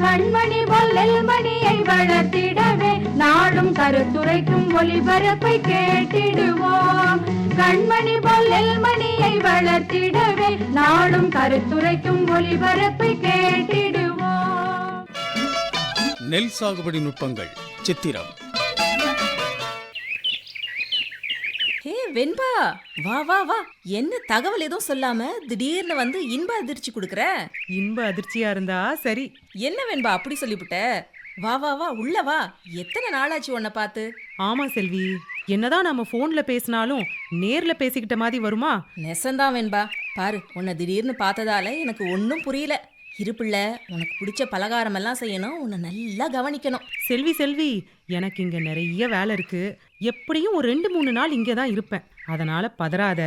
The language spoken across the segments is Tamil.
கண்மணி பொல்லில் மணியை வளர்த்திடவே நாடும் கருத்துரைக்கும் ஒளிபரப்பை கேட்டிடுவோம். கண்மணி பொல்லில் மணியை வளர்த்திடவே நாடும் கருத்துரைக்கும் ஒளிபரப்பை கேட்டிடுவோம். நெல் சாகுபடி நுட்பங்கள் சித்திரம். வெண்பா வா வா வா. என்ன தகவல் எதுவும் சொல்லாம திடீர்னு வந்து இன்ப அதிர்ச்சி கொடுக்குற? இன்ப அதிர்ச்சியா இருந்தா சரி. என்ன வெண்பா அப்படி சொல்லிவிட்ட? வா வா வா உள்ள வா. எத்தனை நாளாச்சு உன்னை பார்த்து? ஆமா செல்வி. என்னதான் நாம போன்ல பேசினாலும் நேர்ல பேசிக்கிட்ட மாதிரி வருமா? நெசந்தான் வெண்பா. பாரு உன்னை திடீர்னு பார்த்ததால எனக்கு ஒன்றும் புரியல. இருப்பிள்ள உனக்கு பிடிச்ச பலகாரம் எல்லாம் செய்யணும் உன்னை நல்லா கவனிக்கணும். செல்வி செல்வி எனக்கு இங்க நிறைய வேலை இருக்கு. எப்படியும் ஒரு ரெண்டு மூணு நாள் இங்கே தான் இருப்பேன். அதனால பதறாத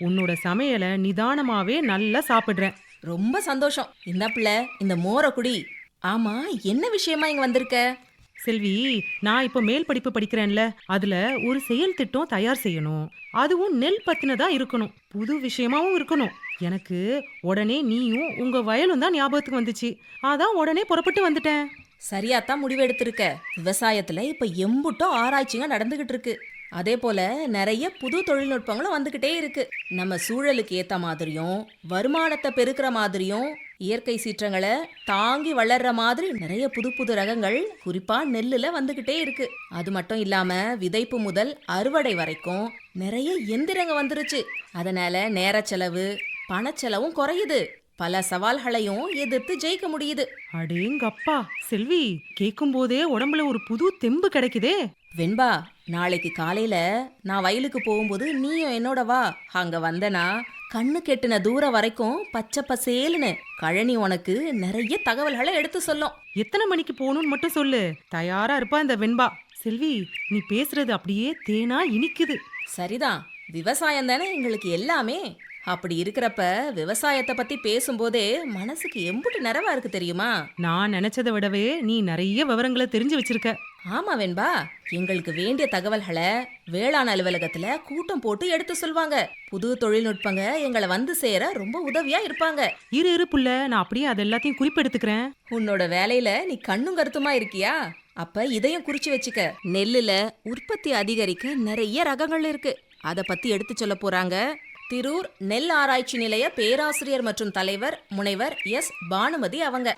உன்னோட சமையலை நிதானமாவே நல்லா சாப்பிடுறேன். ரொம்ப சந்தோஷம். இந்த பிள்ளை இந்த மோரை குடி. ஆமா என்ன விஷயமா இங்க வந்திருக்க? செல்வி நான் இப்போ மேல் படிப்பு படிக்கிறேன்ல. அதுல ஒரு செயல் திட்டம் தயார் செய்யணும். அதுவும் நெல் பத்தினதா இருக்கணும். புது விஷயமாவும் இருக்கணும். எனக்கு உடனே நீயும் உங்க வயலும் தான் ஞாபகத்துக்கு வந்துச்சு. அதான் உடனே புறப்பட்டு வந்துட்டேன். சரியாத்தான் முடிவெடுத்திருக்க. விவசாயத்துல இப்ப எம்புட்டோ ஆராய்ச்சிங்க நடந்துகிட்டு இருக்கு. அதே போல நிறைய புது தொழில்நுட்பங்களும் வந்துகிட்டே இருக்கு. நம்ம சூழலுக்கு ஏத்த மாதிரியும் வருமானத்தை பெருக்கிற மாதிரியும் இயற்கை சீற்றங்களை தாங்கி வளர்ற மாதிரி நிறைய புது புது ரகங்கள் குறிப்பா நெல்லுல வந்துகிட்டே இருக்கு. அது மட்டும் இல்லாம விதைப்பு முதல் அறுவடை வரைக்கும் நிறைய எந்திரங்க வந்துருச்சு. அதனால நேர செலவு பணச்செலவும் குறையுது. பல சவால்களையும் எதிர்த்து ஜெயிக்க முடியுது. அடேங்கப்பா செல்வி கேட்கும் போதே உடம்புல ஒரு புது தெம்பு கிடைக்குதே. வெண்பா நாளைக்கு காலையில நான் வயலுக்கு போகும்போது நீயும் என்னோட வா. அங்க வந்தனா கண்ணு கெட்டின தூரம் வரைக்கும் பச்சை பசேலுன்னு கழனி உனக்கு நிறைய தகவல்களை எடுத்து சொல்லும். எத்தனை மணிக்கு போகணும்னு மட்டும் சொல்லு. தயாரா இருப்பா இந்த வெண்பா. செல்வி நீ பேசுறது அப்படியே தேனா இனிக்குது. சரிதான். விவசாயம் தானே எங்களுக்கு எல்லாமே. அப்படி இருக்கிறப்ப விவசாயத்தை பத்தி பேசும்போதே மனசுக்கு எம்புட்டு நிறைவா இருக்கு தெரியுமா? நான் நினைச்சதை விடவே நீ நிறைய விவரங்களை தெரிஞ்சு வச்சிருக்க. ஆமா வெண்பா. எங்களுக்கு வேண்டிய தகவல்களை வேளாண் அலுவலகத்துல கூட்டம் போட்டு எடுத்து சொல்வாங்க. புது தொழில்நுட்பங்க எங்களை வந்து சேர ரொம்ப உதவியா இருப்பாங்க. இரு இரு புள்ள நான் அப்படியே அது எல்லாத்தையும் குறிப்பெடுத்துக்கிறேன். உன்னோட வேலையில நீ கண்ணும் கருத்துமா இருக்கியா? அப்ப இதையும் குறிச்சு வச்சுக்க. நெல்லுல உற்பத்தி அதிகரிக்க நிறைய ரகங்கள் இருக்கு. அத பத்தி எடுத்து சொல்ல போறாங்க. திரூர் நெல் ஆராய்ச்சி நிலைய பேராசிரியர் மற்றும் தலைவர் முனைவர் எஸ். பானுமதி அவங்க.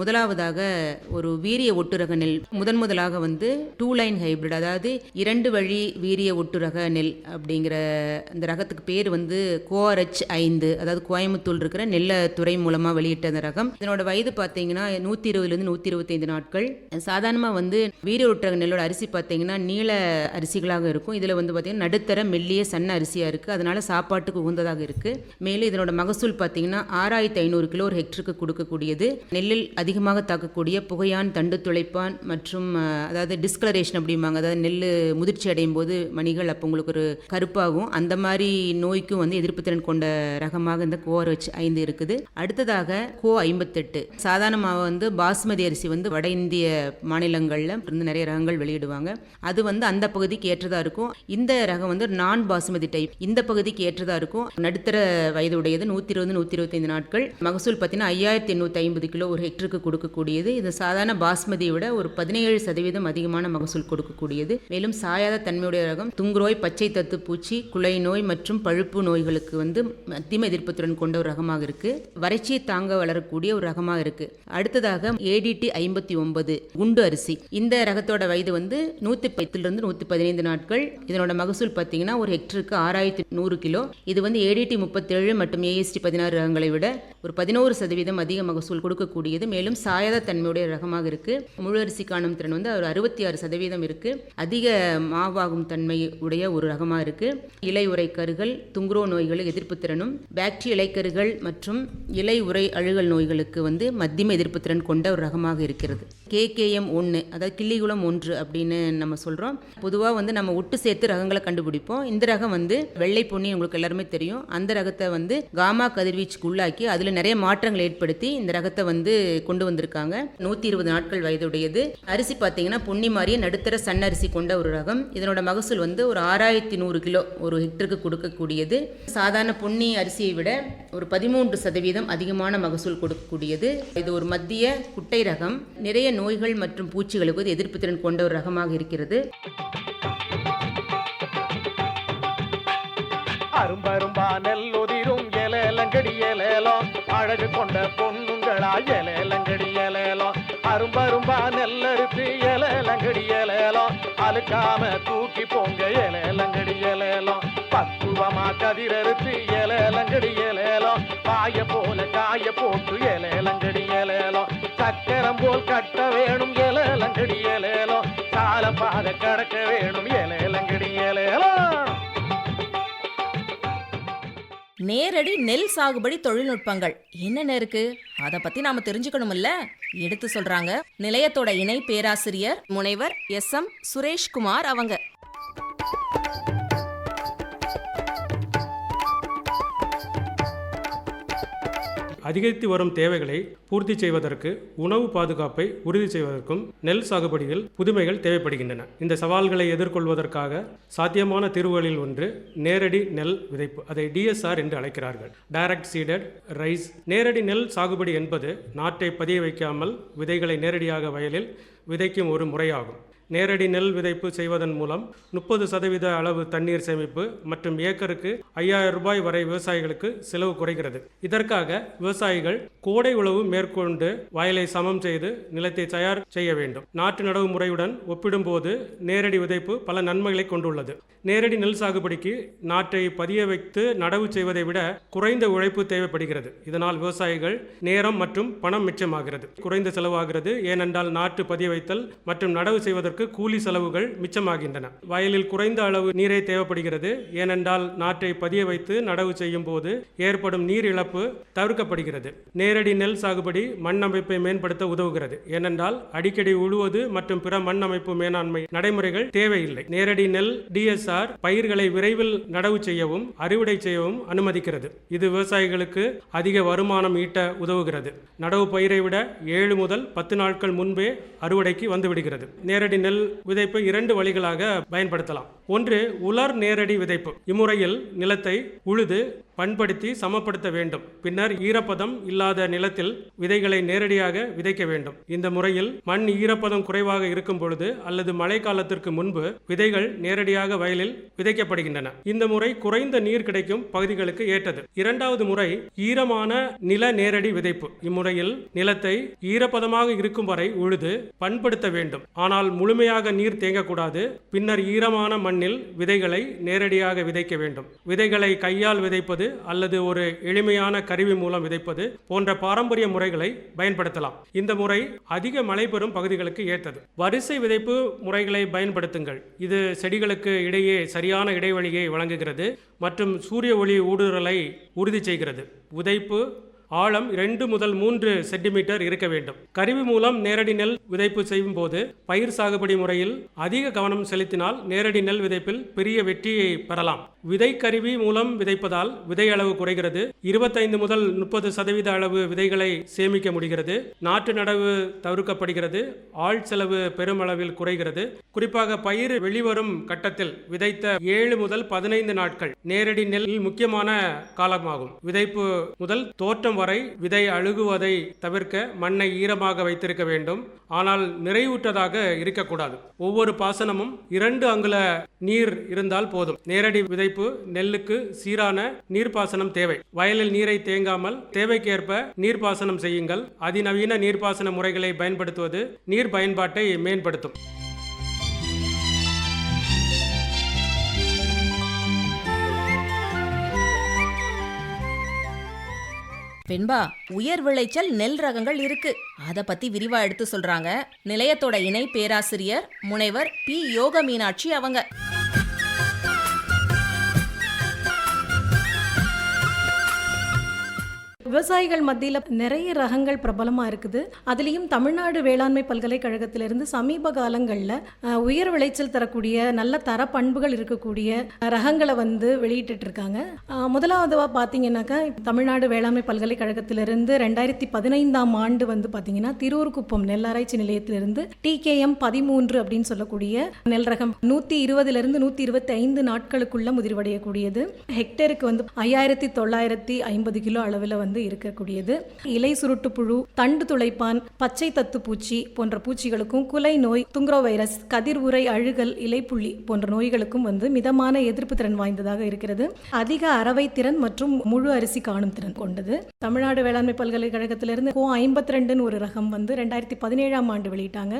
முதலாவதாக ஒரு வீரிய ஒட்டுரக நெல் முதன் முதலாக வந்து டூ லைன் ஹைபிரிட் அதாவது இரண்டு வழி வீரிய ஒட்டுரக நெல் அப்படிங்கிற அந்த ரகத்துக்கு பேர் வந்து கோஆர்ஹெச் ஐந்து அதாவது கோயம்புத்தூர் இருக்கிற நெல்ல துறை மூலமாக வெளியிட்ட அந்த ரகம். இதனோட வயது பார்த்தீங்கன்னா நூற்றி இருபதுலேருந்து நூற்றி இருபத்தைந்து நாட்கள். சாதாரணமாக வந்து வீரிய ஒட்டுரக நெல்லோட அரிசி பார்த்தீங்கன்னா நீள அரிசிகளாக இருக்கும். இதில் வந்து பார்த்தீங்கன்னா நடுத்தர மெல்லிய சன்ன அரிசியாக இருக்குது அதனால் சாப்பாட்டுக்கு உகந்ததாக இருக்குது மேலும் இதனோட மகசூல் பார்த்தீங்கன்னா ஆறாயிரத்தி ஐநூறு கிலோ ஒரு ஹெக்டருக்கு கொடுக்கக்கூடியது. நெல்லில் அதிகமாக தாக்கக்கூடிய புகையான் தண்டு துளைப்பான் மற்றும் அதாவது டிஸ்கலரேஷன் அப்படிம்பாங்க. அதாவது நெல் முதிர்ச்சி அடையும் போது மணிகள் அப்போ உங்களுக்கு ஒரு கருப்பாகும். அந்த மாதிரி நோய்க்கும் வந்து எதிர்ப்பு திறன் கொண்ட ரகமாக இந்த கோஆர்ஹெச் ஐந்து இருக்குது. அடுத்ததாக கோ ஐம்பத்தெட்டு. சாதாரணமாக வந்து பாஸ்மதி அரிசி வந்து வட இந்திய மாநிலங்களில் இருந்து நிறைய ரகங்கள் வெளியிடுவாங்க. அது வந்து அந்த பகுதிக்கு ஏற்றதாக இருக்கும். இந்த ரகம் வந்து நான் பாஸ்மதி டைப் இந்த பகுதிக்கு ஏற்றதாக இருக்கும். நடுத்தர வயதுடையது நூற்றி இருபது நூற்றி இருபத்தைந்து நாட்கள். மகசூல் பார்த்தீங்கன்னா ஐயாயிரத்தி எண்ணூற்றி ஐம்பது கிலோ ஒரு ஹெக்டருக்கு கொடுக்கக்கூடியது. இது சாதாரண பாஸ்மதியை விட ஒரு பதினேழு சதவீதம் அதிகமான மகசூல் கொடுக்கக்கூடியது. மேலும் சாயாத தன்மையுடைய ரகம் துங்குரோய் பச்சை தத்து பூச்சி குலை நோய் மற்றும் பழுப்பு நோய்களுக்கு வந்து மத்தியம எதிர்ப்புத்திறன் கொண்ட ஒரு ரகமாக இருக்கு. வறட்சியை தாங்க வளரக்கூடிய ஒரு ரகமாக இருக்கு. அடுத்ததாக ஏடிடி ஐம்பத்தி ஒன்பது குண்டு அரிசி. இந்த ரகத்தோட வயது வந்து நூத்தி பத்திலிருந்து நூத்தி பதினைந்து நாட்கள். இதனோட மகசூல் பார்த்தீங்கன்னா ஒரு ஹெக்டருக்கு ஆறாயிரத்தி நூறு கிலோ. இது வந்து ஏடிடி முப்பத்தேழு மற்றும் ஏஎஸ்டி பதினாறு ரகங்களை விட ஒரு பதினோரு சதவீதம் அதிக மகசூல் கொடுக்கக்கூடியது. மேலும் சாயாத தன்மையுடைய ரகமாக இருக்குது முழு அரிசி காணும் திறன் வந்து ஒரு அறுபத்தி ஆறு சதவீதம் இருக்குது அதிக மாவாகும் தன்மை உடைய ஒரு ரகமாக இருக்குது இலை உரை கருகள் துங்குரோ நோய்கள் எதிர்ப்பு திறனும் பேக்டீரிய இலைக்கருகள் மற்றும் இலை உரை அழுகல் நோய்களுக்கு வந்து மத்தியம எதிர்ப்பு திறன் கொண்ட ஒரு ரகமாக இருக்கிறது. கேகேஎம் ஒன்று அதாவது கிள்ளிகுளம் ஒன்று அப்படின்னு நம்ம சொல்கிறோம் பொதுவாக வந்து நம்ம ஒட்டு சேர்த்து ரகங்களை கண்டுபிடிப்போம். இந்த ரகம் வந்து வெள்ளை பொன்னி உங்களுக்கு எல்லாருமே தெரியும். அந்த ரகத்தை வந்து காமா கதிர்வீச்சுக்கு உள்ளாக்கி அதில் நிறைய மாற்றங்கள் ஏற்படுத்தி இந்த ரகத்தை வந்து கொண்டு வந்திருக்காங்க. நூற்றி இருபது நாட்கள் வயதுடையது. அரிசி பார்த்தீங்கன்னா பொன்னி மாதிரியே நடுத்தர சன் அரிசி கொண்ட ஒரு ரகம். இதனோட மகசூல் வந்து ஒரு ஆறாயிரத்தி நூறு கிலோ ஒரு ஹெக்டருக்கு கொடுக்கக்கூடியது. சாதாரண பொன்னி அரிசியை விட ஒரு பதிமூன்று சதவீதம் அதிகமான மகசூல் கொடுக்கக்கூடியது. இது ஒரு மத்திய குட்டை ரகம். நிறைய நோய்கள் மற்றும் பூச்சிகளுக்கு எதிர்ப்பு திறன் கொண்ட ஒரு ரகமாக இருக்கிறது. அரும்பரும்பா நெல்லுதிரும் எலேலங்கடி எலேலம் அழகு கொண்ட பொண்ணுங்களா எலேலங்கடி எலேலம் அரும்பரும்பா நெல்லறுத்து எலேலங்கடி எலேலம் அழுக்காம தூக்கி போங்க எலேலங்கடி எலேலம் பக்குவமா கதிரறுத்து எலேலங்கடி எலேலம் காய போல காய போட்டு எலேலங்கடி எலேலம் சக்கரம் போல் கட்ட வேணும் எலேலங்கடி எலேலம் சால பாத கடக்க வேணும் எலேலங்கடி எலேலம் நேரடி நெல் சாகுபடி தொழில்நுட்பங்கள். என்னென்ன இருக்கு? அதை பத்தி நாம தெரிஞ்சுக்கணும்ல எடுத்து சொல்றாங்க. நிலையத்தோட இணை பேராசிரியர் முனைவர் எஸ் எம் சுரேஷ்குமார் அவங்க. அதிகரித்து வரும் தேவைகளை பூர்த்தி செய்வதற்கு உணவு பாதுகாப்பை உறுதி செய்வதற்கும் நெல் சாகுபடியில் புதுமைகள் தேவைப்படுகின்றன. இந்த சவால்களை எதிர்கொள்வதற்காக சாத்தியமான தீர்வுகளில் ஒன்று நேரடி நெல் விதைப்பு அதை டிஎஸ்ஆர் என்று அழைக்கிறார்கள். Direct seeded rice. நேரடி நெல் சாகுபடி என்பது நாட்டை பதிய வைக்காமல் விதைகளை நேரடியாக வயலில் விதைக்கும் ஒரு முறையாகும். நேரடி நெல் விதைப்பு செய்வதன் மூலம் முப்பது சதவீத அளவு தண்ணீர் சேமிப்பு மற்றும் ஏக்கருக்கு ஐயாயிரம் ரூபாய் வரை விவசாயிகளுக்கு செலவு குறைகிறது. இதற்காக விவசாயிகள் கோடை உழவு மேற்கொண்டு வயலை சமம் செய்து நிலத்தை தயார் செய்ய வேண்டும். நாட்டு நடவு முறையுடன் ஒப்பிடும்போது நேரடி விதைப்பு பல நன்மைகளை கொண்டுள்ளது. நேரடி நெல் சாகுபடிக்கு நாட்டை பதிய வைத்து நடவு செய்வதை விட குறைந்த உழைப்பு தேவைப்படுகிறது. இதனால் விவசாயிகள் நேரம் மற்றும் பணம் மிச்சமாகிறது. குறைந்த செலவாகிறது. ஏனென்றால் நாட்டு பதிய வைத்தல் மற்றும் நடவு செய்வதற்கு கூலி செலவுகள் மிச்சமாகின்றன. வயலில் குறைந்த அளவு நீரை தேவைப்படுகிறது. ஏனென்றால் நாற்றை பதிய வைத்து நடவு செய்யும் போது ஏற்படும் நீர் இழப்பு தவிர்க்கப்படுகிறது. நேரடி நெல் சாகுபடி மண் அமைப்பை மேம்படுத்த உதவுகிறது. ஏனென்றால் அடிக்கடி உழுவது மற்றும் பிற மண் அமைப்பு மேலாண்மை நடைமுறைகள் தேவையில்லை. நேரடி நெல் டிஎஸ்ஆர் பயிர்களை விரைவில் நடவு செய்யவும் அறுவடை செய்யவும் அனுமதிக்கிறது. இது விவசாயிகளுக்கு அதிக வருமானம் ஈட்ட உதவுகிறது. நடவு பயிரை விட ஏழு முதல் பத்து நாட்கள் முன்பே அறுவடைக்கு வந்துவிடுகிறது. நேரடி நெல் விதைப்பு இரண்டு வழிகளாக பயன்படுத்தலாம். ஒன்று உலர் நேரடி விதைப்பு. இம்முறையில் நிலத்தை உழுது பண்படுத்தி சமப்படுத்த வேண்டும். பின்னர் ஈரப்பதம் இல்லாத நிலத்தில் விதைகளை நேரடியாக விதைக்க வேண்டும். இந்த முறையில் மண் ஈரப்பதம் குறைவாக இருக்கும் பொழுது அல்லது மழைக்காலத்திற்கு முன்பு விதைகள் நேரடியாக வயலில் விதைக்கப்படுகின்றன. இந்த முறை குறைந்த நீர் கிடைக்கும் பகுதிகளுக்கு ஏற்றது. இரண்டாவது முறை ஈரமான நில நேரடி விதைப்பு. இம்முறையில் நிலத்தை ஈரப்பதமாக இருக்கும் வரை உழுது பண்படுத்த வேண்டும். ஆனால் முழு முழுமையாக நீர் தேங்கக்கூடாது. பின்னர் ஈரமான மண்ணில் விதைகளை நேரடியாக விதைக்க வேண்டும். விதைகளை கையால் விதைப்பது அல்லது ஒரு எளிமையான கருவி மூலம் விதைப்பது போன்ற பாரம்பரிய முறைகளை பயன்படுத்தலாம். இந்த முறை அதிக மழை பெறும் பகுதிகளுக்கு ஏற்றது. வரிசை விதைப்பு முறைகளை பயன்படுத்துங்கள். இது செடிகளுக்கு இடையே சரியான இடைவெளியை வழங்குகிறது மற்றும் சூரிய ஒளி ஊடுருவலை உறுதி செய்கிறது. விதைப்பு ஆழம் இரண்டு முதல் மூன்று சென்டிமீட்டர் இருக்க வேண்டும். கருவி மூலம் நேரடி நெல் விதைப்பு செய்யும் போது பயிர் சாகுபடி முறையில் அதிக கவனம் செலுத்தினால் நேரடி நெல் விதைப்பில் பெரிய வெற்றியை பெறலாம். விதை கருவி மூலம் விதைப்பதால் விதை அளவு குறைகிறது. இருபத்தைந்து முதல் முப்பது சதவீத அளவு விதைகளை சேமிக்க முடிகிறது. நாட்டு நடவு தவிர்க்கப்படுகிறது. ஆள் செலவு பெருமளவில் குறைகிறது. குறிப்பாக பயிர் வெளிவரும் கட்டத்தில் விதைத்த ஏழு முதல் பதினைந்து நாட்கள் நேரடி நெல் முக்கியமான காலமாகும். விதைப்பு முதல் தோற்றம் வரை விதை அழுகுவதை தவிர்க்க மண்ணை ஈரமாக வைத்திருக்க வேண்டும். ஆனால் நிறைவுற்றதாக இருக்கக்கூடாது. ஒவ்வொரு பாசனமும் இரண்டு அங்குல நீர் இருந்தால் போதும். நேரடி விதைப்பு நெல்லுக்கு சீரான நீர்ப்பாசனம் தேவை. வயலில் நீரை தேங்காமல் தேவைக்கேற்ப நீர்ப்பாசனம் செய்யுங்கள். அதிநவீன நீர்ப்பாசன முறைகளை பயன்படுத்துவது நீர் பயன்பாட்டை மேம்படுத்தும். வெண்பா உயர் விளைச்சல் நெல் ரகங்கள் இருக்கு. அத பத்தி விரிவா எடுத்து சொல்றாங்க. நிலையத்தோட இணை பேராசிரியர் முனைவர் பி. யோக மீனாட்சி அவங்க. விவசாயிகள் மத்தியில் நிறைய ரகங்கள் பிரபலமாக இருக்குது. அதுலேயும் தமிழ்நாடு வேளாண்மை பல்கலைக்கழகத்திலிருந்து சமீப காலங்களில் உயர் விளைச்சல் தரக்கூடிய நல்ல தர பண்புகள் இருக்கக்கூடிய ரகங்களை வந்து வெளியிட்டு இருக்காங்க முதலாவதுவாக பார்த்தீங்கன்னாக்கா தமிழ்நாடு வேளாண்மை பல்கலைக்கழகத்திலிருந்து ரெண்டாயிரத்தி பதினைந்தாம் ஆண்டு வந்து பார்த்தீங்கன்னா திருவூர்குப்பம் நெல்லாராய்ச்சி நிலையத்திலிருந்து டிகேஎம் பதிமூன்று அப்படின்னு சொல்லக்கூடிய நெல் ரகம் நூற்றி இருபதுலேருந்து நூற்றி இருபத்தி ஐந்து நாட்களுக்குள்ள முதிர்வடையக்கூடியது. ஹெக்டேருக்கு வந்து ஐயாயிரத்தி தொள்ளாயிரத்தி ஐம்பது கிலோ அளவில் வந்து வந்து இருக்கக்கூடியது. இலை சுருட்டு புழு தண்டு துளைப்பான் பச்சை தத்து பூச்சி போன்ற பூச்சிகளுக்கும் குலை நோய் துங்குரோ வைரஸ் கதிர் உரை அழுகல் இலைப்புள்ளி போன்ற நோய்களுக்கும் வந்து மிதமான எதிர்ப்பு திறன் வாய்ந்ததாக இருக்கிறது. அதிக அறவை திறன் மற்றும் முழு அரிசி காணும் திறன் கொண்டது. தமிழ்நாடு வேளாண்மை பல்கலைக்கழகத்திலிருந்து கோ ஐம்பத்தி ரெண்டுன்னு ஒரு ரகம் வந்து ரெண்டாயிரத்தி பதினேழாம் ஆண்டு வெளியிட்டாங்க.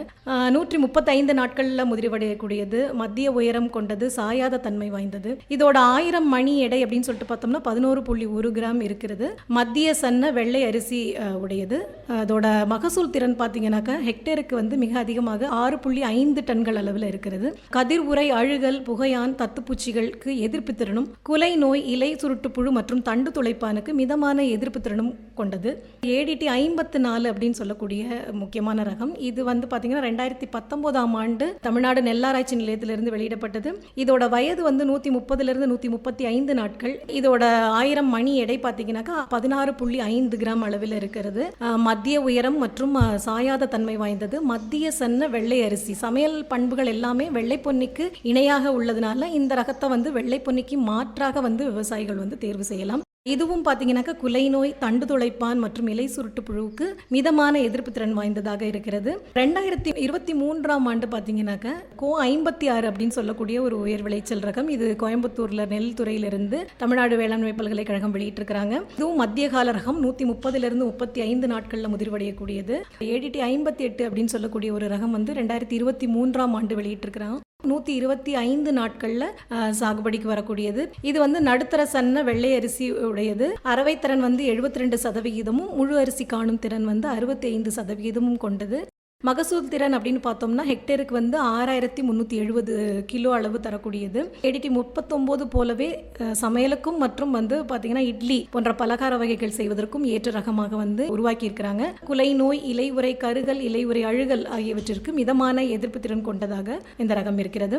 நூற்றி முப்பத்தைந்து நாட்களில் முதிர்வடையக்கூடியது. மத்திய உயரம் கொண்டது சாயாத தன்மை வாய்ந்தது. இதோட ஆயிரம் மணி எடை அப்படின்னு சொல்லிட்டு பார்த்தோம்னா பதினோரு புள்ளி ஒரு கிராம் இருக்கிறது. மத்திய சன்ன வெள்ளை அரிசி உடையது. அதோட மகசூல் திறன் பார்த்தீங்கன்னாக்கா ஹெக்டேருக்கு வந்து மிக அதிகமாக ஆறு புள்ளி ஐந்து டன்கள் அளவில் இருக்கிறது. கதிர் உரை அழுகல் புகையான் தத்துப்பூச்சிகளுக்கு எதிர்ப்பு திறனும் குலை நோய் இலை சுருட்டுப்புழு மற்றும் தண்டு துளைப்பானுக்கு மிதமான எதிர்ப்பு திறனும் கொண்டது. ஏடிடி ஐம்பத்து நாலு அப்படின்னு சொல்லக்கூடிய முக்கியமான ரகம். இது வந்து பார்த்தீங்கன்னா ரெண்டாயிரத்தி பத்தொன்பதாம் ஆண்டு தமிழ்நாடு நெல்லாராய்ச்சி நிலையத்திலிருந்து வெளியிடப்பட்டது. இதோட வயது வந்து நூற்றி முப்பதுலேருந்து நூற்றி முப்பத்தி ஐந்து நாட்கள். இதோட ஆயிரம் மணி எடை பார்த்தீங்கன்னாக்கா பதினாறு புள்ளி ஐந்து கிராம் அளவில் இருக்கிறது. மத்திய உயரம் மற்றும் சாயாத தன்மை வாய்ந்தது. மத்திய சன்ன வெள்ளை அரிசி. சமையல் பண்புகள் எல்லாமே வெள்ளை பொன்னிக்கு இணையாக உள்ளதுனால இந்த ரகத்தை வந்து வெள்ளை பொன்னிக்கு மாற்றாக வந்து விவசாயிகள் வந்து தேர்வு செய்யலாம். இதுவும் பார்த்தீங்கன்னாக்கா குலை நோய் தண்டு துளைப்பான் மற்றும் இலை சுருட்டு புழுவுக்கு மிதமான எதிர்ப்பு திறன் வாய்ந்ததாக இருக்கிறது. ரெண்டாயிரத்தி இருபத்தி மூன்றாம் ஆண்டு பார்த்தீங்கன்னாக்கா கோ ஐம்பத்தி ஆறு அப்படின்னு சொல்லக்கூடிய ஒரு உயர் விளைச்சல் ரகம் இது கோயம்புத்தூர்ல நெல் துறையிலிருந்து தமிழ்நாடு வேளாண்மை பல்கலைக்கழகம் வெளியிட்டிருக்கிறாங்க. இதுவும் மத்திய கால ரகம் நூற்றி முப்பதுலேருந்து முப்பத்தி ஐந்து நாட்களில் முதிர்வடையக்கூடியது. ஏடிடி ஐம்பத்தி எட்டு அப்படின்னு சொல்லக்கூடிய ஒரு ரகம் வந்து ரெண்டாயிரத்தி இருபத்தி மூன்றாம் ஆண்டு வெளியிட்டிருக்கிறாங்க நூற்றி இருபத்தி ஐந்து நாட்களில் சாகுபடிக்கு வரக்கூடியது. இது வந்து நடுத்தர சன்ன வெள்ளை அரிசி உடையது. அரவைத்திறன் வந்து எழுபத்தி ரெண்டு சதவிகிதமும் முழு அரிசி காணும் திறன் வந்து அறுபத்தி ஐந்து சதவிகிதமும் கொண்டது. மகசூல் திறன் அப்படின்னு பார்த்தோம்னா ஹெக்டேருக்கு வந்து ஆறாயிரத்தி முந்நூற்றி எழுபது கிலோ அளவு தரக்கூடியது. ஏடிடி முப்பத்தொம்போது போலவே சமையலுக்கும் மற்றும் வந்து பார்த்தீங்கன்னா இட்லி போன்ற பலகார வகைகள் செய்வதற்கும் ஏற்ற ரகமாக வந்து உருவாக்கி இருக்கிறாங்க குலை நோய் இலை உரை கருகல் இலை உரை அழுகல் ஆகியவற்றிற்கு மிதமான எதிர்ப்பு திறன் கொண்டதாக இந்த ரகம் இருக்கிறது.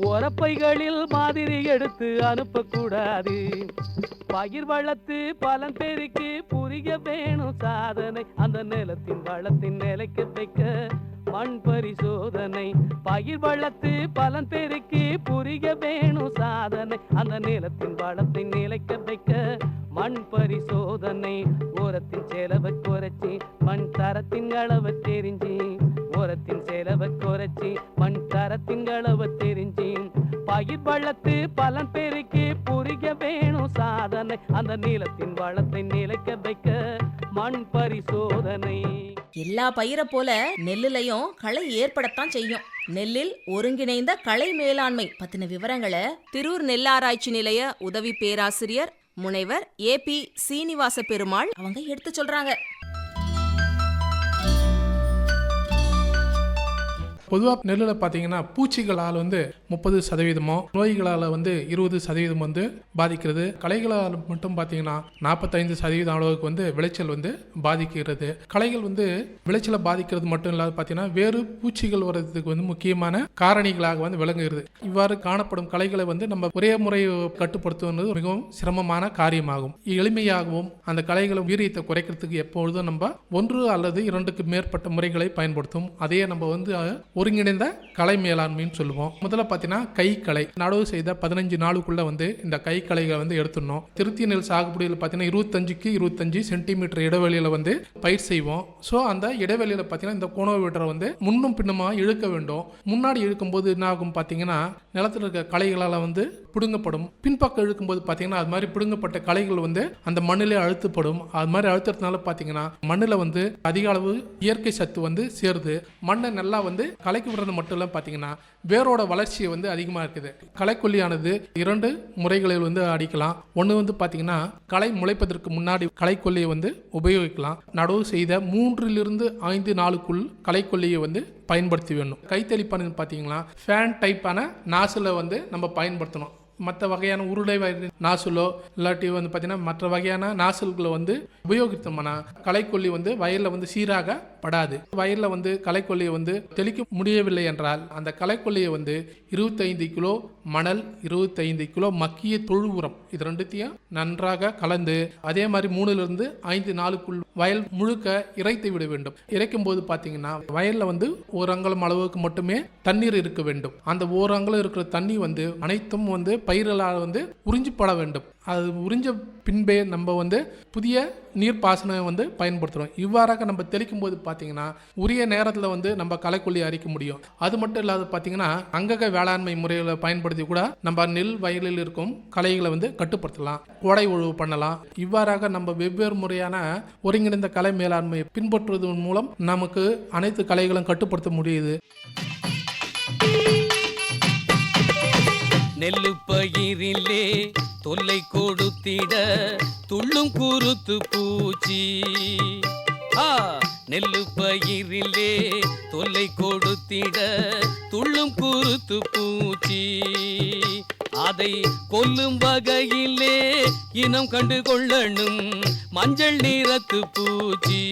உரப்பைகளில் மாதிரி எடுத்து அனுப்பக்கூடாது. பயிர் வளர்த்து பலன் பெருக்கி புரிய வேணும் சாதனை. அந்த நிலத்தின் வளத்தின் நிலைக்கு வைக்க மண் பரிசோதனை. பயிர் வளர்த்து பலன் பெருக்கி புரிய வேணும் சாதனை. அந்த நிலத்தின் வளத்தின் நிலைக்க வைக்க மண் பரிசோதனை. உரத்தின் செலவை குறைச்சி மண் தரத்தின் அளவை தெரிஞ்சு கோரத்தின் செலவை குறைச்சி மண் தரத்தின் அளவை தெரிஞ்சு பயிர் வளர்த்து பலன் பெருக்கி புரிய வேணும் சாதனை. அந்த நீளத்தின் வளத்தை நிலைக்க வைக்க மண் பரிசோதனை. எல்லா பயிரை போல நெல்லுலயும் களை ஏற்படத்தான் செய்யும். நெல்லில் ஒருங்கிணைந்த களை மேலாண்மை பத்தின விவரங்களை திருவூர் நெல்லாராய்ச்சி நிலைய உதவி பேராசிரியர் முனைவர் ஏ பி சீனிவாச பெருமாள் அவங்க எடுத்து சொல்றாங்க. பொதுவாக நெல்லில் பார்த்தீங்கன்னா பூச்சிகளால் வந்து முப்பது சதவீதமோ நோய்களால் வந்து இருபது சதவீதம் வந்து பாதிக்கிறது. களைகளால் மட்டும் பார்த்தீங்கன்னா நாற்பத்தைந்து சதவீதம் அளவுக்கு வந்து விளைச்சல் வந்து பாதிக்கிறது. களைகள் வந்து விளைச்சலை பாதிக்கிறது மட்டும் இல்லாத பார்த்தீங்கன்னா வேறு பூச்சிகள் வர்றதுக்கு வந்து முக்கியமான காரணிகளாக வந்து விளங்குகிறது. இவ்வாறு காணப்படும் களைகளை வந்து நம்ம ஒரே முறை கட்டுப்படுத்துவது மிகவும் சிரமமான காரியமாகும். எளிமையாகவும் அந்த களைகளை வீரியத்தை குறைக்கிறதுக்கு எப்பொழுதும் நம்ம ஒன்று அல்லது இரண்டுக்கு மேற்பட்ட முறைகளை பயன்படுத்தும். அதையே நம்ம வந்து ஒருங்கிணைந்த கலை மேலாண்மைன்னு சொல்லுவோம். முதல்ல பார்த்தீங்கன்னா கை நடவு செய்த பதினஞ்சு நாளுக்குள்ளே வந்து இந்த கைக்கலைகளை வந்து எடுத்துடணும். திருத்தி நெல் சாகுபடியில் பார்த்தீங்கன்னா இருபத்தஞ்சுக்கு இருபத்தஞ்சு சென்டிமீட்டர் இடைவெளியில் வந்து பயிர் செய்வோம். ஸோ அந்த இடைவெளியில் பார்த்தீங்கன்னா இந்த கோண வீட்டரை வந்து முன்னும் பின்னுமாக இழுக்க வேண்டும். முன்னாடி இழுக்கும்போது என்ன ஆகும் பார்த்தீங்கன்னா நிலத்தில் இருக்க கலைகளால் வந்து பிடுங்கப்படும். பின்பக்கம் இழுக்கும்போது பார்த்தீங்கன்னா அது மாதிரி பிடுங்கப்பட்ட கலைகள் வந்து அந்த மண்ணிலே அழுத்தப்படும். அது மாதிரி அழுத்துறதுனால பார்த்தீங்கன்னா மண்ணில் வந்து அதிக அளவு இயற்கை சத்து வந்து சேருது. மண்ணை நல்லா வந்து களைக்கு விடுறது மட்டும் இல்லை பார்த்தீங்கன்னா வேரோட வளர்ச்சியை வந்து அதிகமாக இருக்குது. களைக்கொல்லியானது இரண்டு முறைகளில் வந்து அடிக்கலாம். ஒன்று வந்து பார்த்தீங்கன்னா களை முளைப்பதற்கு முன்னாடி களைக்கொல்லியை வந்து உபயோகிக்கலாம். நடவு செய்த மூன்றிலிருந்து ஐந்து நாளுக்குள் களைக்கொல்லியை வந்து பயன்படுத்தி வேணும் கைத்தெளிப்பானது பார்த்தீங்கன்னா ஃபேன் டைப்பான நாசில் வந்து நம்ம பயன்படுத்தணும். மற்ற வகையான உருளை நாசுலோ இல்லாட்டி வந்து பார்த்தீங்கன்னா மற்ற வகையான நாசல்களை வந்து உபயோகித்தோம்னா களைக்கொல்லி வந்து வயலில் வந்து சீராக படாது. வயலில் வந்து களைக்கொல்லியை வந்து தெளிக்க முடியவில்லை என்றால் அந்த களைக்கொல்லியை வந்து இருபத்தைந்து கிலோ மணல் இருபத்தைந்து கிலோ மக்கிய தொழு உரம் இது ரெண்டுத்தையும் நன்றாக கலந்து அதே மாதிரி மூணுலேருந்து ஐந்து நாளுக்குள் வயல் முழுக்க இறைத்து விட வேண்டும். இறைக்கும் போது பார்த்தீங்கன்னா வயலில் வந்து ஒரு அங்குலம் அளவுக்கு மட்டுமே தண்ணீர் இருக்க வேண்டும். அந்த ஓரங்கலம் இருக்கிற தண்ணி வந்து அனைத்தும் வந்து பயிர்களால் வந்து உறிஞ்சிப்பட வேண்டும். அது உறிஞ்ச பின்பே நம்ம வந்து புதிய நீர்ப்பாசனம் வந்து பயன்படுத்துகிறோம் இவ்வாறாக நம்ம தெளிக்கும் போது பார்த்தீங்கன்னா உரிய நேரத்தில் வந்து நம்ம களைக்கொல்லி அரிக்க முடியும். அது மட்டும் இல்லாத பார்த்தீங்கன்னா அங்கக வேளாண்மை முறைகளை பயன்படுத்தி கூட நம்ம நெல் வயலில் இருக்கும் களைகளை வந்து கட்டுப்படுத்தலாம். கோடை உழவு பண்ணலாம். இவ்வாறாக நம்ம வெவ்வேறு முறையான ஒருங்கிணைந்த கலை மேலாண்மையை பின்பற்றுவதன் மூலம் நமக்கு அனைத்து கலைகளும் கட்டுப்படுத்த முடியுது. நெல்லு பயிரிலே தொல்லை கொடுத்திட துள்ளும் குருத்து பூச்சி. ஆ நெல்லு பயிரிலே தொல்லை கொடுத்திட துள்ளும் குருத்து பூச்சி. அதை கொல்லும் வகையிலே இனம் கண்டு கொள்ளணும் மஞ்சள் நிறத்து பூச்சி.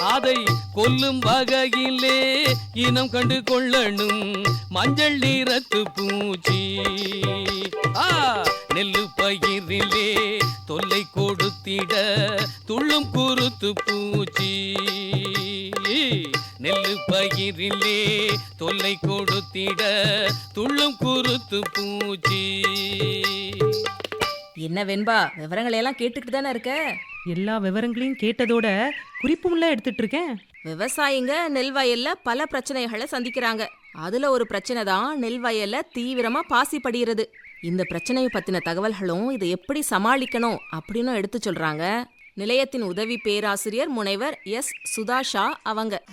அதை கொல்லும் வகையிலே இனம் கண்டு கொள்ளணும். மஞ்சள் நிறத்து பூச்சி. ஆ நெல்லு பயிரிலே தொல்லை கொடுத்திட துள்ளும் குருத்து பூச்சி. நெல்லு பயிரிலே தொல்லை கொடுத்திட துள்ளும் குருத்து பூச்சி. என்ன வெண்பா விவரங்களை எல்லாம் கேட்டுக்கிட்டு தானே இருக்க? எல்லா விவரங்களையும் கேட்டதோட குறிப்பும்ல எடுத்துட்டு இருக்கேன். விவசாயிங்க நெல் வயல்ல பல பிரச்சனைகளை சந்திக்கிறாங்க. அதுல ஒரு பிரச்சனை தான் நெல் வயல்ல தீவிரமா பாசி படிகிறது இந்த பிரச்சனையை பத்தின தகவல்களும் இதை எப்படி சமாளிக்கணும் அப்படின்னு எடுத்து சொல்றாங்க. நிலையத்தின் உதவி பேராசிரியர் முனைவர் எஸ். சுதாஷா அவங்க.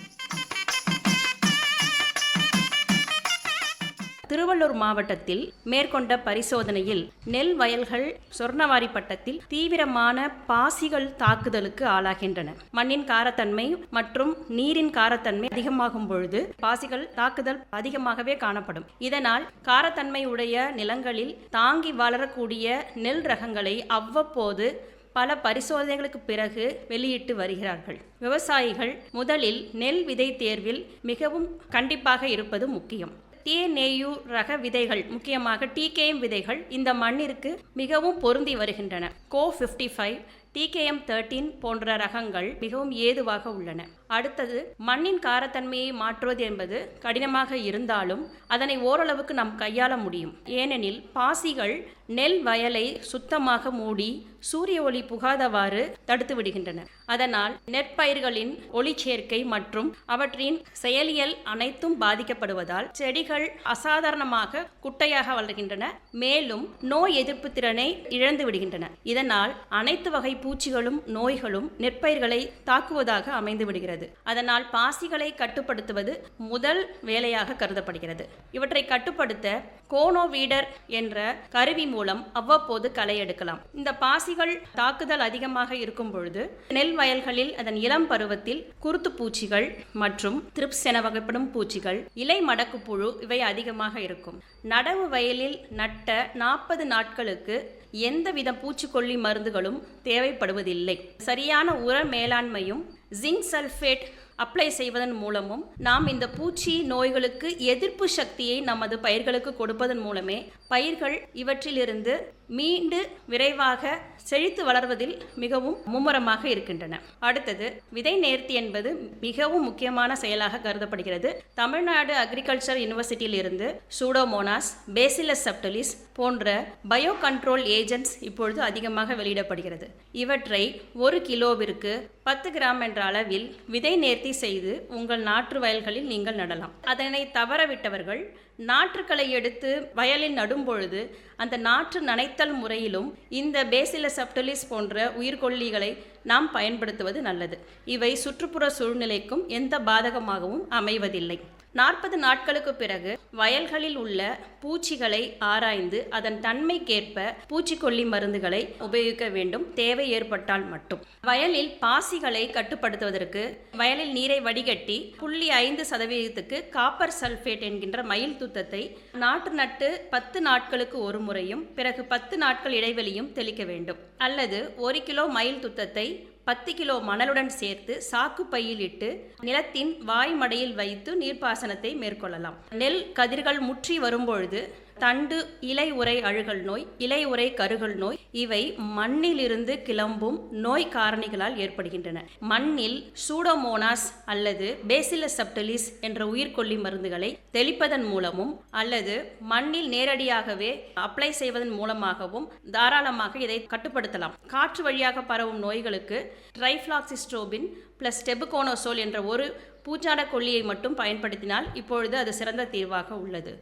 திருவள்ளூர் மாவட்டத்தில் மேற்கொண்ட பரிசோதனையில் நெல் வயல்கள் சொர்ணவாரி பட்டத்தில் தீவிரமான பாசிகள் தாக்குதலுக்கு ஆளாகின்றன. மண்ணின் காரத்தன்மை மற்றும் நீரின் காரத்தன்மை அதிகமாகும் பொழுது பாசிகள் தாக்குதல் அதிகமாகவே காணப்படும். இதனால் காரத்தன்மை உடைய நிலங்களில் தாங்கி வளரக்கூடிய நெல் ரகங்களை அவ்வப்போது பல பரிசோதனைகளுக்கு பிறகு வெளியிட்டு வருகிறார்கள். விவசாயிகள் முதலில் நெல் விதை தேர்வில் மிகவும் கண்டிப்பாக இருப்பது முக்கியம். டிஎன்ஏயு ரக விதைகள் முக்கியமாக டிகேஎம் விதைகள் இந்த மண்ணிற்கு மிகவும் பொருந்தி வருகின்றன. CO fifty five TKM thirteen போன்ற ரகங்கள் மிகவும் ஏதுவாக உள்ளன. அடுத்தது மண்ணின் காரத்தன்மையை மாற்றுவது என்பது கடினமாக இருந்தாலும் அதனை ஓரளவுக்கு நாம் கையாள முடியும். ஏனெனில் பாசிகள் நெல் வயலை சுத்தமாக மூடி சூரிய ஒளி புகாதவாறு தடுத்து விடுகின்றன. அதனால் நெற்பயிர்களின் ஒளிச்சேர்க்கை மற்றும் அவற்றின் செயலியல் அனைத்தும் பாதிக்கப்படுவதால் செடிகள் அசாதாரணமாக குட்டையாக வளர்கின்றன. மேலும் நோய் எதிர்ப்பு திறனை இழந்து விடுகின்றன. இதனால் அனைத்து வகை பூச்சிகளும் நோய்களும் நெற்பயிர்களை தாக்குவதாக அமைந்து விடுகிறது. அதனால் பாசிகளை கட்டுப்படுத்துவது முதல் வேலையாக கருதப்படுகிறது. இவற்றை கட்டுப்படுத்த கோனோவீடர் என்ற கருவி மூலம் அவ்வப்போது களை எடுக்கலாம். இந்த பாசிகள் தாக்குதல் அதிகமாக இருக்கும் பொழுது நெல் வயல்களில் அதன் இளம் பருவத்தில் குருத்து பூச்சிகள் மற்றும் த்ரிப்ஸ் என வகைப்படும் பூச்சிகள் இலை மடக்கு புழு இவை அதிகமாக இருக்கும். நடவு வயலில் நட்ட நாற்பது நாட்களுக்கு எந்தவித பூச்சிக்கொல்லி மருந்துகளும் தேவைப்படுவதில்லை. சரியான உர மேலாண்மையும் ஜிங்க் சல்ஃபேட் அப்ளை செய்வதன் மூலமும் நாம் இந்த பூச்சி நோய்களுக்கு எதிர்ப்பு சக்தியை நமது பயிர்களுக்கு கொடுப்பதன் மூலமே பயிர்கள் இவற்றிலிருந்து மீண்டு விரைவாக செழித்து வளர்வதில் மிகவும் மும்முரமாக இருக்கின்றன. அடுத்தது விதை நேர்த்தி என்பது மிகவும் முக்கியமான செயலாக கருதப்படுகிறது. தமிழ்நாடு அக்ரிகல்ச்சர் யூனிவர்சிட்டியில் இருந்து சூடோமோனாஸ் பேசிலஸ் சப்டலிஸ் போன்ற பயோ கண்ட்ரோல் ஏஜென்ட்ஸ் இப்பொழுது அதிகமாக வெளியிடப்படுகிறது. இவற்றை ஒரு கிலோவிற்கு பத்து கிராம் என்ற அளவில் விதை நேர்த்தி செய்து உங்கள் நாற்று வயல்களில் நீங்கள் நடலாம். அதனை தவறவிட்டவர்கள் நாற்றுக்களை எடுத்து வயலில் நடும் பொழுது அந்த நாற்று நனைத்தல் முறையிலும் இந்த பேசில சப்டலிஸ் போன்ற உயிர்கொல்லிகளை நாம் பயன்படுத்துவது நல்லது. இவை சுற்றுப்புற சூழ்நிலைக்கும் எந்த பாதகமாகவும் அமைவதில்லை. நாற்பது நாட்களுக்கு பிறகு வயல்களில் உள்ள பூச்சிகளை ஆராய்ந்து அதன் தன்மைக்கேற்ப பூச்சிக்கொல்லி மருந்துகளை உபயோகிக்க வேண்டும். தேவை ஏற்பட்டால் மட்டும். வயலில் பாசிகளை கட்டுப்படுத்துவதற்கு வயலில் நீரை வடிகட்டி புள்ளி ஐந்து சதவீதத்துக்கு காப்பர் சல்ஃபேட் என்கின்ற மயில் துத்தத்தை நாட்டு நட்டு பத்து நாட்களுக்கு ஒரு முறையும் பிறகு பத்து நாட்கள் இடைவெளியும் தெளிக்க வேண்டும். அல்லது ஒரு கிலோ மயில் துத்தத்தை பத்து கிலோ மணலுடன் சேர்த்து சாக்கு பையில் இட்டு நிலத்தின் வாய்மடையில் வைத்து நீர்ப்பாசனத்தை மேற்கொள்ளலாம். நெல் கதிர்கள் முற்றி வரும்பொழுது தண்டு இலை உரை அழுகல் நோய் இலை உரை கருகல் நோய் இவை மண்ணிலிருந்து கிளம்பும் நோய் காரணிகளால் ஏற்படுகின்றன. மண்ணில் சூடோமோனாஸ் அல்லது பேசிலஸ் சப்டலிஸ் என்ற உயிர்கொல்லி மருந்துகளை தெளிப்பதன் மூலமும் அல்லது மண்ணில் நேரடியாகவே அப்ளை செய்வதன் மூலமாகவும் தாராளமாக இதை கட்டுப்படுத்தலாம். காற்று வழியாக பரவும் நோய்களுக்கு ட்ரைஃப்ளாக்சிஸ்ட்ரோபின் பிளஸ் டெபுகோனோசோல் என்ற ஒரு பூச்சாட கொல்லியை மட்டும் பயன்படுத்தினால் இப்பொழுது அது சிறந்த தீர்வாக உள்ளது.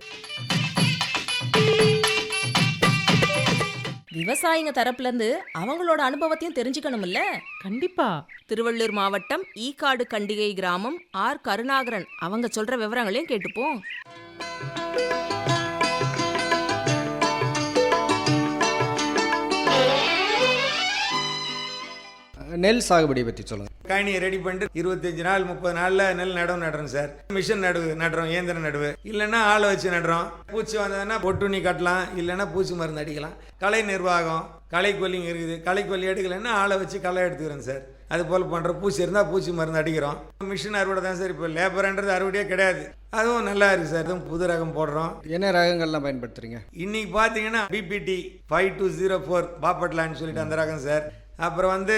விவசாயிங்க தரப்புல இருந்து அவங்களோட அனுபவத்தையும் தெரிஞ்சுக்கணும்ல? கண்டிப்பா. திருவள்ளூர் மாவட்டம் ஈக்காடு கண்டிகை கிராமம் ஆர். கருணாகரன். அவங்க சொல்ற விவரங்களையும் கேட்டுப்போம். நெல் சாகுபடியை பற்றி சொல்லுங்கள் காணியை ரெடி பண்ணிட்டு இருபத்தஞ்சு நாள் முப்பது நாளில் நெல் நடவு நடுறோம் சார். மிஷின் நடுவு நடுறோம் இயந்திர நடுவு. இல்லைன்னா ஆளை வச்சு நடுறோம். பூச்சி வந்ததுன்னா பொட்டுண்ணி கட்டலாம் இல்லைன்னா பூச்சி மருந்து அடிக்கலாம். கலை நிர்வாகம் களை கொல்லிங்க இருக்குது. களை கொல்லி எடுக்கலைன்னா ஆளை வச்சு களை எடுத்துக்கிறோம் சார். அது போல் பண்ணுற பூச்சி இருந்தால் பூச்சி மருந்து அடிக்கிறோம். மிஷின் அறுவடை தான் சார் இப்போ லேபர்ன்றது அறுவடையே கிடையாது. அதுவும் நல்லா இருக்குது சார். அதுவும் புது ரகம் போடுறோம். என்ன ரகங்கள்லாம் பயன்படுத்துறீங்க? இன்னைக்கு பார்த்தீங்கன்னா BPT five two zero four பாப்பட்லான்னு சொல்லிட்டு அந்த ரகம் சார். அப்புறம் வந்து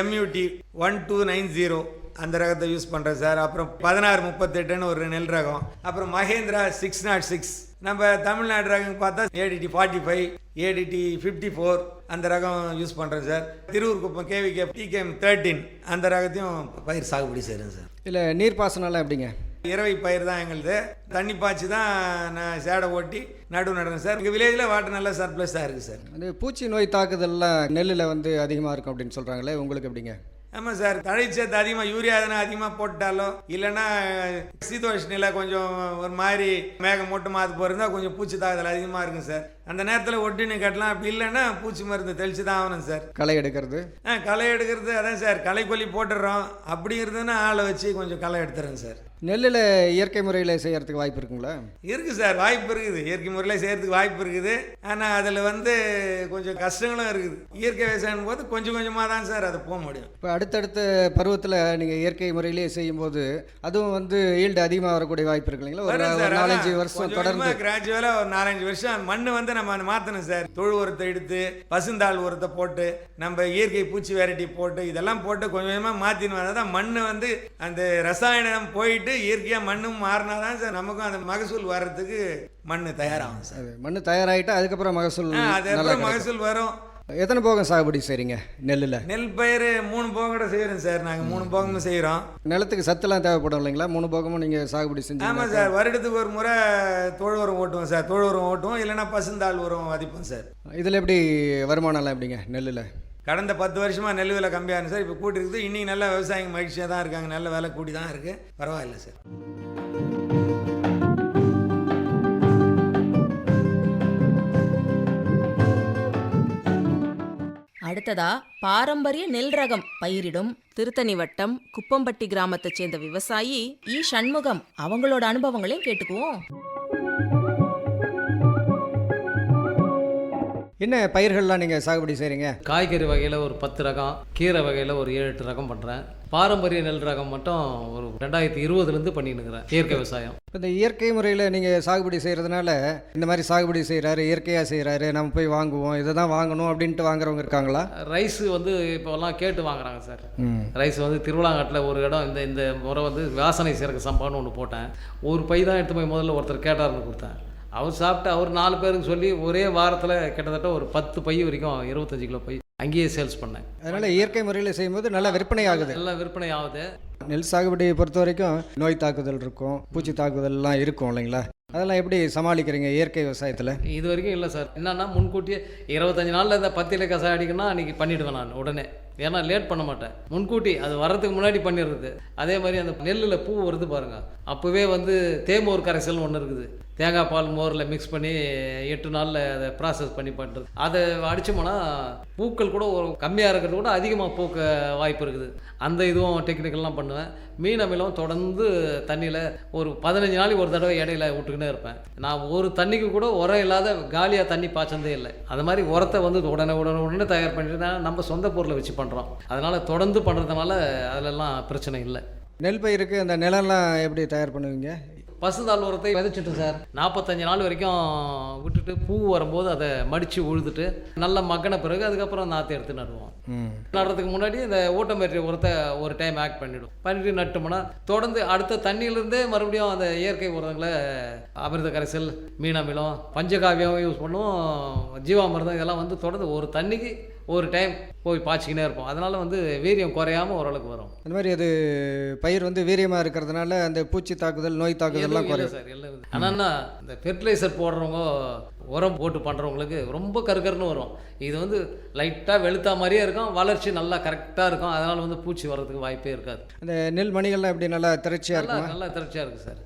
MTU one two nine zero அந்த ரகத்தை யூஸ் பண்ணுறேன் சார். அப்புறம் பதினாறு முப்பத்தெட்டுன்னு ஒரு நெல் ரகம். அப்புறம் மகேந்திரா சிக்ஸ் நாட் சிக்ஸ் நம்ம தமிழ்நாடு ரகம் பார்த்தா ADT forty five ADT fifty four அந்த ரகம் யூஸ் பண்ணுறேன் sir. Thiruvur Kuppam KVK TKM thirteen அந்த ரகத்தையும் பயிர் சாகுபடி செய்கிறேன் சார். இல்லை நீர்ப்பாசனம்லாம் எப்படிங்க? இரவை பயிர் தான் எங்களுது. தண்ணி பாய்ச்சி தான் நான் சேடை ஓட்டி நடுவு நடுறேன் சார். எங்கள் வில்லேஜில் வாட்டர் நல்லா சர்ப்ளஸாக இருக்குது சார். வந்து பூச்சி நோய் தாக்குதல்லாம் நெல்லில் வந்து அதிகமாக இருக்கும் அப்படின்னு சொல்கிறாங்களே உங்களுக்கு எப்படிங்க? ஆமாம் சார். தழைச்சத்து அதிகமாக யூரியா எதனா அதிகமாக போட்டாலோ இல்லைன்னா சீதோஷ் நிலை கொஞ்சம் ஒரு மாதிரி மேகம் மூட்டமாக அது போயிருந்தா கொஞ்சம் பூச்சி தாக்குதல் அதிகமாக இருக்கும் சார். அந்த நேரத்தில் ஒட்டினு கட்டலாம். அப்படி இல்லைன்னா பூச்சி மருந்து தெளிச்சு தான் ஆகணும் சார். களை எடுக்கிறது. ஆ களை எடுக்கிறது அதான் சார். களை கொல்லி போட்டுடுறோம் அப்படி இருந்ததுன்னா ஆளை வச்சு கொஞ்சம் களை எடுத்துறேன் சார். நெல்லில் இயற்கை முறையில் செய்யறதுக்கு வாய்ப்பு இருக்குங்களா? இருக்குது சார். வாய்ப்பு இருக்குது. இயற்கை முறையில் செய்கிறதுக்கு வாய்ப்பு இருக்குது. ஆனால் அதில் வந்து கொஞ்சம் கஷ்டங்களும் இருக்குது. இயற்கை விவசாயம் போது கொஞ்சம் கொஞ்சமாக தான் சார் அது போக முடியும். இப்போ அடுத்தடுத்த பருவத்தில் நீங்கள் இயற்கை முறையிலே செய்யும்போது அதுவும் வந்து ஈல்டு அதிகமாக வரக்கூடிய வாய்ப்பு இருக்கு இல்லைங்களா ஒரு நாலஞ்சு வருஷம் தொடர்ந்து. ஆ ஒரு நாலஞ்சு வருஷம் மண்ணு வந்து நம்ம மாற்றணும் சார்? தொழு உரத்தை எடுத்து பசுந்தாள் உரத்தை போட்டு நம்ம இயற்கை பூச்சி வெரைட்டி போட்டு இதெல்லாம் போட்டு கொஞ்சம் கொஞ்சமாக மாற்றினு வந்தால் தான் மண் வந்து அந்த ரசாயனம் போயிட்டு இயற்கையாக மண்ணும் மாறினா தான் சார் நமக்கும் அந்த மகசூல் வர்றதுக்கு மண் தயாராகும் சார். மண் தயாராகிட்டா அதுக்கப்புறம் மகசூல் அதுக்கப்புறம். மகசூல் வரும். எத்தனை போகம் சாகுபடி செய்கிறீங்க நெல்லில்? நெல் பயிர் மூணு போகம் கூட செய்கிறோம் சார். நாங்கள் மூணு போகமும் செய்கிறோம் நிலத்துக்கு சத்துலாம் தேவைப்படும் இல்லைங்களா? மூணு போகமும் நீங்கள் சாகுபடி செஞ்சீங்க ஆமாம் சார். வருடத்துக்கு ஒரு முறை தொழு உரம் ஓட்டுவோம் சார். தொழு உரம் ஓட்டுவோம். இல்லைன்னா பசுந்தாள் உரம் வதிப்போம் சார். இதில் எப்படி வருமானம்லாம் எப்படிங்க நெல்லில்? கடந்த பத்து வருஷமாக நெல் விலை கம்மியாக சார். இப்போ கூட்டி இருக்குது இன்னைக்கு நல்ல விவசாயிங்க மகிழ்ச்சியாக தான் இருக்காங்க. நல்ல விலை கூட்டி தான் இருக்குது பரவாயில்ல சார். அடுத்ததா பாரம்பரிய நெல் ரகம் பயிரிடும் திருத்தணி வட்டம் குப்பம்பட்டி கிராமத்தைச் சேர்ந்த விவசாயி இ சண்முகம். அவங்களோட அனுபவங்களையும் கேட்டுக்குவோம். என்ன பயிர்கள்லாம் நீங்கள் சாகுபடி செய்கிறீங்க காய்கறி வகையில் ஒரு பத்து ரகம் கீரை வகையில் ஒரு ஏழு எட்டு ரகம் பண்ணுறேன் பாரம்பரிய நெல் ரகம் மட்டும் ஒரு ரெண்டாயிரத்தி இருபதுலேருந்து பண்ணிட்டுருக்கிறேன் இயற்கை விவசாயம். இந்த இயற்கை முறையில் நீங்கள் சாகுபடி செய்கிறதுனால இந்த மாதிரி சாகுபடி செய்கிறாரு இயற்கையாக செய்கிறாரு நம்ம போய் வாங்குவோம் இதை தான் வாங்கணும் அப்படின்ட்டு வாங்குறவங்க இருக்காங்களா? ரைஸ் வந்து இப்போல்லாம் கேட்டு வாங்குறாங்க சார். ரைஸ் வந்து திருவிழாங்காட்டில் ஒரு இடம் இந்த இந்த முறை வந்து வாசனை சிறகு சம்பான்னு ஒன்று போட்டேன். ஒரு பை தான் எடுத்து போய் முதல்ல ஒருத்தர் கேட்டார்னு கொடுத்தேன். அவர் சாப்பிட்டு அவர் நாலு பேருக்கு சொல்லி ஒரே வாரத்தில் கிட்டத்தட்ட ஒரு பத்து பை வரைக்கும் இருபத்தஞ்சு கிலோ பை அங்கேயே சேல்ஸ் பண்ணேன். அதனால் இயற்கை முறையில் செய்யும்போது நல்லா விற்பனை ஆகுது. எல்லாம் விற்பனை ஆகுது. நெல் சாகுபடியை பொறுத்த வரைக்கும் நோய் தாக்குதல் இருக்கும் பூச்சி தாக்குதல்லாம் இருக்கும் இல்லைங்களா? அதெல்லாம் எப்படி சமாளிக்கிறீங்க இயற்கை விவசாயத்தில்? இது வரைக்கும் இல்லை சார். என்னன்னா முன்கூட்டியே இருபத்தஞ்சு நாளில் இந்த பத்தியில கசாயம் அடிக்கணும்னா அன்றைக்கி பண்ணிவிடுவேன் நான் உடனே. ஏன்னா லேட் பண்ண மாட்டேன். முன்கூட்டி அது வர்றதுக்கு முன்னாடி பண்ணிடுறது. அதே மாதிரி அந்த நெல்லில் பூ வருது பாருங்க. அப்போவே வந்து தேமோர் கரைசல்னு ஒன்று இருக்குது. தேங்காய் பால் மோரில் மிக்ஸ் பண்ணி எட்டு நாளில் அதை ப்ராசஸ் பண்ணி பண்ணுறது அதை அடித்தோம்னா பூக்கள் கூட ஒரு கம்மியாக இருக்கிறது கூட அதிகமாக பூக்க வாய்ப்பு இருக்குது. அந்த இதுவும் டெக்னிக்கல்லாம் பண்ணுவேன். மீன் அமிலம் தொடர்ந்து தண்ணியில் ஒரு பதினஞ்சு நாளைக்கு ஒரு தடவை இடையில விட்டுக்கினே இருப்பேன். நான் ஒரு தண்ணிக்கு கூட உரம் இல்லாத காலியாக தண்ணி பாய்ச்சதே இல்லை. அது மாதிரி உரத்தை வந்து உடனே உடனே உடனே தயார் பண்ணிட்டு நம்ம சொந்த பொருளை வச்சு பண்ணுறோம் அதனால் தொடர்ந்து பண்ணுறதுனால அதிலெல்லாம் பிரச்சனை இல்லை. நெல் பயிருக்கு அந்த நிலம்லாம் எப்படி தயார் பண்ணுவீங்க? பசுந்தாள் உரத்தை விதைச்சிட்டோம் சார். நாற்பத்தஞ்சு நாள் வரைக்கும் விட்டுட்டு பூ வரும்போது அதை மடித்து உழுதுட்டு நல்லா மக்கின பிறகு அதுக்கப்புறம் நாற்று எடுத்து நடுவோம். நடுறதுக்கு முன்னாடி இந்த ஊட்டமேற்றிய உரத்தை ஒரு டைம் ஆக்ட் பண்ணிவிடும் பண்ணிட்டு நட்டோம்னா தொடர்ந்து அடுத்த தண்ணியிலேருந்தே மறுபடியும் அந்த இயற்கை உரங்களை அமிர்த கரைசல் மீன் அமிலம் பஞ்சகாவியம் யூஸ் பண்ணுவோம். ஜீவாமிர்தம் இதெல்லாம் வந்து தொடர்ந்து ஒரு தண்ணிக்கு ஒரு டைம் போய் பாய்ச்சிக்கினே இருப்போம். அதனால் வந்து வீரியம் குறையாமல் ஓரளவுக்கு வரும். அந்த மாதிரி அது பயிர் வந்து வீரியமாக இருக்கிறதுனால அந்த பூச்சி தாக்குதல் நோய் தாக்குதல்லாம் குறையும். சார் எல்லாம் இருக்குது. ஆனா இந்த ஃபெர்டிலைசர் போடுறவங்க உரம் போட்டு பண்ணுறவங்களுக்கு ரொம்ப கருகருன்னு வரும். இது வந்து லைட்டாக வெளுத்தா மாதிரியே இருக்கும் வளர்ச்சி நல்லா கரெக்டாக இருக்கும். அதனால் வந்து பூச்சி வர்றதுக்கு வாய்ப்பே இருக்காது. அந்த நெல் மணிகள்லாம் எப்படி? நல்லா திரட்சியாக இருக்குமா? நல்லா திரட்சியாக இருக்குது சார்.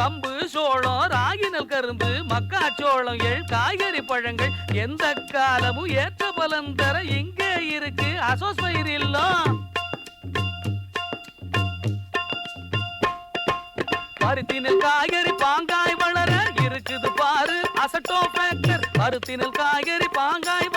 கம்பு சோளம் ராகி நெல் கரும்பு மக்காச்சோளம் எள் காய்கறி பழங்கள். எந்த காலமும் ஏற்ற பலன் தர இங்கே இருக்கு. அசோஸ் பயிர் இல்லம். பருத்தினில் காய்கறி பாங்காய் வளர இருக்குது பாரு. அசட்டோ ஃபேக்டர் பருத்தினில் காய்கறி பாங்காய்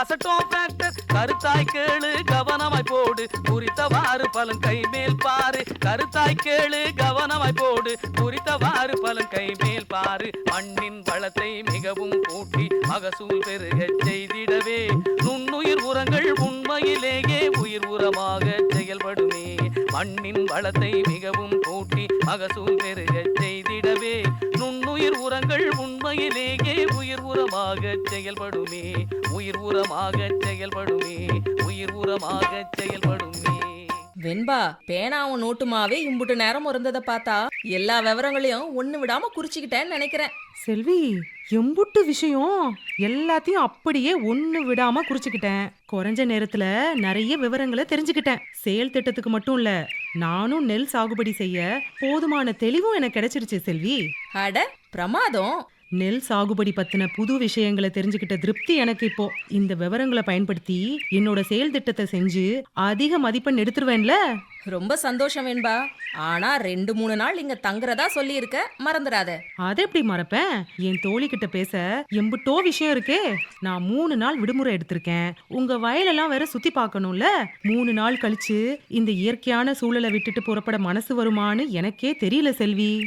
பாரு அசட்டோ கருத்தாய் கேளு கவனமாய் போடு. குறித்தவாறு பலன் கை மேல் பாரு. கருத்தாய் கேளு கவனமாய் போடு. குறித்தவாறு பலன் கை மேல் பாரு. மண்ணின் வளத்தை மிகவும் கூட்டி மகசூல் பெருகச் செய்திடவே. நுண்ணுயிர் உரங்கள் உண்மையிலேயே உயிர் உரமாக செயல்படுமே. மண்ணின் வளத்தை மிகவும் கூட்டி மகசூல் பெருகச் செய்திடவே. நுண்ணுயிர் உரங்கள் உண்மையிலேயே உயிர் உரமாக செயல்படுமே. உயிர் உரமாக செயல்படுமே. உயிர் உரமாக செயல்படுமே. வெண்பா பேனாவும் நோட்டுமாவே இம்புட்டு நேரம் இருந்ததை பார்த்தா எல்லா விவரங்களையும் ஒண்ணு விடாம குறிச்சுக்கிட்டேன்னு நினைக்கிறேன். செல்வி எம்புட்டு விஷயம் எல்லாத்தையும் அப்படியே ஒண்ணு விடாம குறிச்சுக்கிட்டேன். குறைஞ்ச நேரத்துல நிறைய விவரங்களை தெரிஞ்சுக்கிட்டேன். செயல் திட்டத்துக்கு மட்டும் இல்ல நானும் நெல் சாகுபடி செய்ய போதுமான தெளிவும் எனக்கு கிடைச்சிருச்சு செல்வி. அட பிரமாதம். நெல் சாகுபடி பத்தின புது விஷயங்களை தெரிஞ்சுக்கிட்ட திருப்தி எனக்கு இப்போ. இந்த விவரங்களை பயன்படுத்தி என்னோட செயல் திட்டத்தை செஞ்சு அதிக மதிப்பெண் எடுத்துருவேன்ல? ரொம்ப சந்தோஷம் வெண்பா. ஆனா ரெண்டு மூணு நாள் இங்க தங்குறதா சொல்லியிருக்க. மறந்துடாத. அதை எப்படி மறப்பேன் என் தோழி கிட்ட பேச எம்புட்டோ விஷயம் இருக்கே. நான் மூணு நாள் விடுமுறை எடுத்திருக்கேன். உங்க வயலெல்லாம் வேற சுத்தி பார்க்கணும்ல? மூணு நாள் கழிச்சு இந்த இயற்கையான சூழலை விட்டுட்டு புறப்பட மனசு வருமான்னு எனக்கே தெரியல செல்வி.